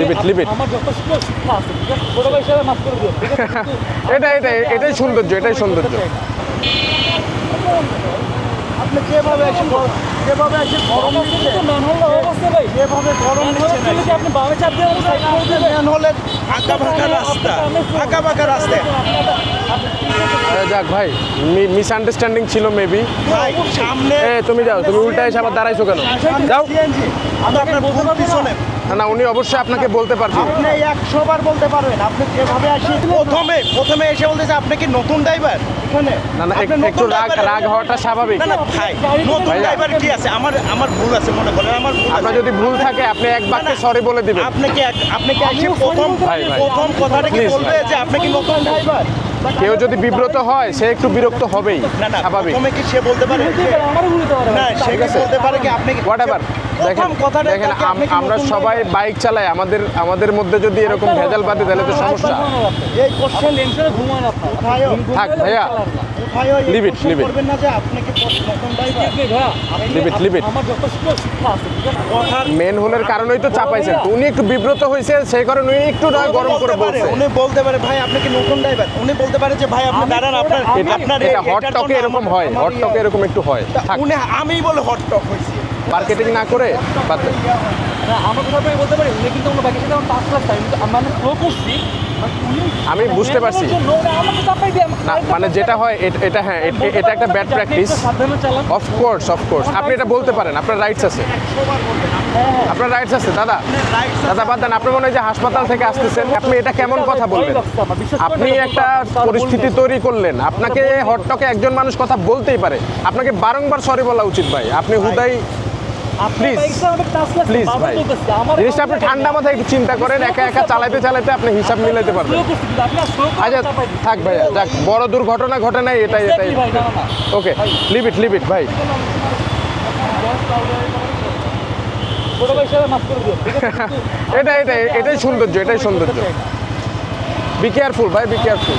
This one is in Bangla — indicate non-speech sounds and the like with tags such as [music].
Leave it, leave it. আমার যথেষ্ট শিক্ষা আছে ঠিক আছে? ছোট ভাই হিসাবে মাফ করে দিও ঠিক আছে? কিন্তু এটা [laughs] এটা এটাই সৌন্দর্য এটাই সৌন্দর্য। আপনি যেভাবে যেভাবে গরম দিচ্ছে। ম্যানহোল অবস্থা ভাই যেভাবে গরম ম্যানহোল আপনি বামে চাপ দিয়ে আমাকে সাইড করে দিবেন ম্যান হলে আঁকা বাঁকা রাস্তা আঁকা বাঁকা রাস্তা। যাক ভাই মিসআন্ডারস্ট্যান্ডিং ছিল মেবি ভাই সামনে তুমি যাও তুমি উল্টা এসে আবার দাঁড়াইছো কেন? যাও। সিএনজি আমি আপনার বহু পিছনে। না না উনি অবশ্যই আপনাকে বলতে পারবেন। আপনি একশো বার বলতে পারবেন আপনি যেভাবে আসি প্রথমে প্রথমে এসে বলতেছে আপনি কি নতুন ড্রাইভার এখানে? না না একটু রাগ রাগ হওয়াটা স্বাভাবিক। না না ভাই নতুন ড্রাইভার কি আছে? আমার আমার ভুল আছে মনে করেন আমার ভুল আপনার যদি ভুল থাকে আপনি এক বাক্যে সরি বলে দিবেন। আপনি কি এক- আপনি কি এসে প্রথম। প্রথম কথাটা কি বলবে যে আপনি কি নতুন ড্রাইভার কেউ যদি বিব্রত হয় সে একটু বিরক্ত হবেই স্বাভাবিক। প্রথমে কি সে বলতে পারে? যে- আমারও ভুলতে পারে না সে কি বলতে পারে কি আপনি কি দেখেন আমরা সবাই বাইক চালাই আমাদের আমাদের মধ্যে যদি এরকম ভেজাল বাদে তাহলে তো সমস্যা। এই কোশ্চেন টেনশনে ঘুমান থাক ভাইয়া আছে ঠিক আছে কথার মেন হোলের কারণেই তো চাপাইছেন। উনি একটু বিব্রত হয়েছে সেই কারণে উনি একটু নয় গরম করে বলছে। উনি বলতে পারে ভাই আপনি কি নতুন ড্রাইভার উনি বলতে পারে যে ভাই আপনি দাঁড়ান আপনার আপনার এটা হট টকে এরকম হয় হট টকে এরকম একটু হয়। উনি আমি বলে হট টক হয়েছি মার্কেটিং না করে। আমার কথা আমি বলতে পারি উনি কিন্তু অন্য বাইকের সাথে আমার পাঁচ লাখ টাইম মানে স্লো করছি আমি বুঝতে পারছি। মানে যেটা হয় এট- হ্যাঁ এট- একটা ব্যাড প্র্যাকটিস অফকোর্স অফকোর্স আপনি এটা বলতে পারেন আপনার রাইটস আছে। আপনার রাইটস আছে দাদা। দাদা বাদ দেন আপনি মনে হয় যে হাসপাতাল থেকে আসতেছেন আপনি এটা কেমন কথা বলবেন আপনি একটা পরিস্থিতি তৈরি করলেন। আপনাকে হটটকে একজন মানুষ কথা বলতেই পারে। আপনাকে বারংবার সরি বলা উচিত ভাই। আপনি হুদাই প্লিজ ভাই। জিনিসটা আপনি ঠান্ডা মাথায় একটু চিন্তা করেন একা একা চালাইতে চালাইতে আপনি হিসাব মিলাইতে পারবেন। আচ্ছা থাক ভাইয়া যাক বড় দুর্ঘটনা ঘটে নাই এটাই এটাই। ওকে লিভ ইট লিভ ইট ভাই। ছোট ভাই হিসাবে মাফ করে দিও ঠিক আছে? [laughs] কিন্তু এটা এটা এটাই সৌন্দর্য এটাই সৌন্দর্য। বি কেয়ারফুল ভাই বি কেয়ারফুল